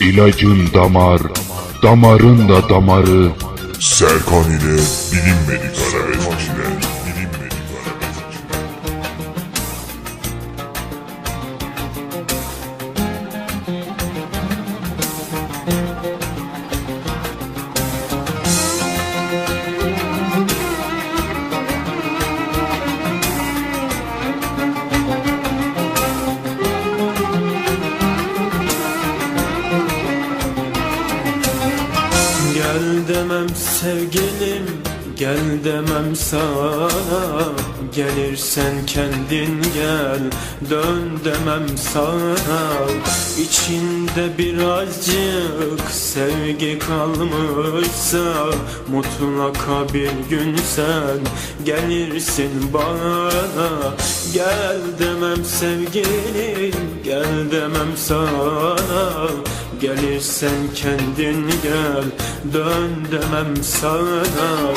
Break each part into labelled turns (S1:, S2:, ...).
S1: İlacın damar, damarın da damarı.
S2: Serkan ile bilinmedik arabeskçiler.
S3: Sevgilim Gel demem sana. Gelirsen kendin gel Dön demem sana. İçinde birazcık sevgi kalmışsa Mutlaka bir gün sen Gelirsin bana. Gel demem sevgilim Gel demem sana Gelirsen kendin gel Dön demem sana.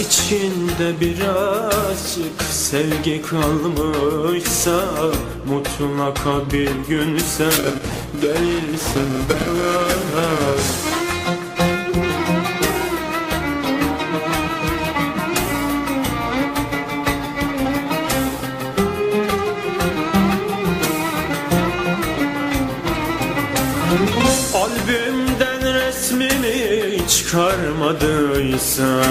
S3: İçinde birazcık sevgi kalmışsa Mutlaka bir gün sen Gelirsin. bana çıkarmadıysan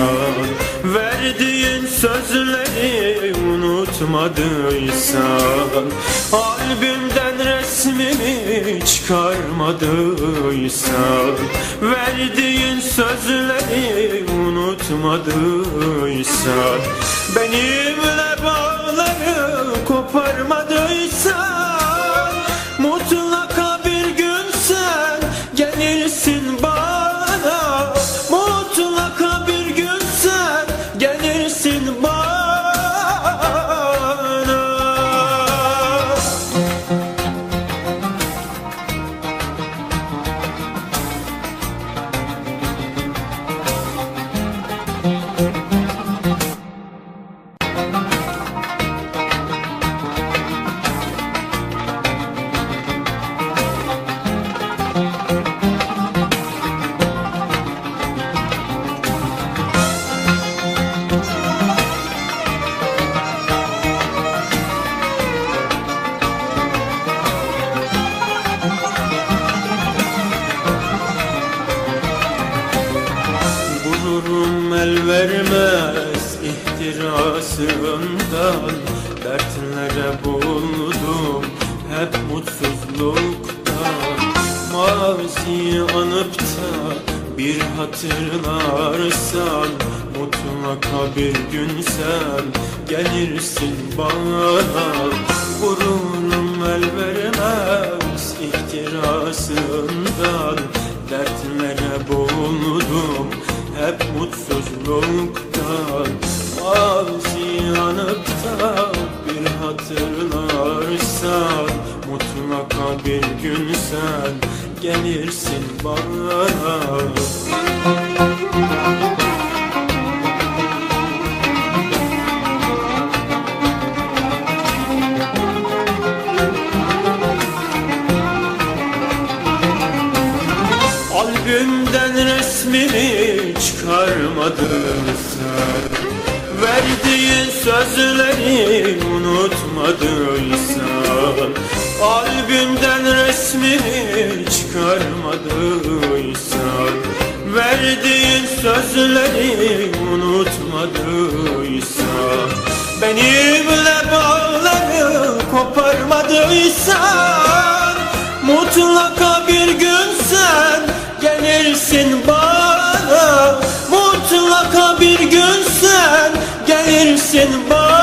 S3: Verdiğin sözleri unutmadıysan Albümden resmimi çıkarmadıysan Verdiğin sözleri unutmadıysan Benimle bağları koparmadıysan vermez ihtirasından Dertlere buldum hep mutsuzluktan. Maziyi anıp da bir hatırlarsan Mutlaka bir gün sen gelirsin bana. Gururum el vermez ihtirasından Dertlere boğuldum hep mutsuzluktan Mazi yanıp da bir hatırlarsan Mutlaka bir gün sen gelirsin bana Resmimi çıkarmadın sen. Verdiğin sözleri unutmadıysan Albümden resmimi çıkarmadıysan Verdiğin sözleri unutmadıysan Benimle bağları koparmadıysan Mutlaka bir gün sen gelirsin bana in the morning.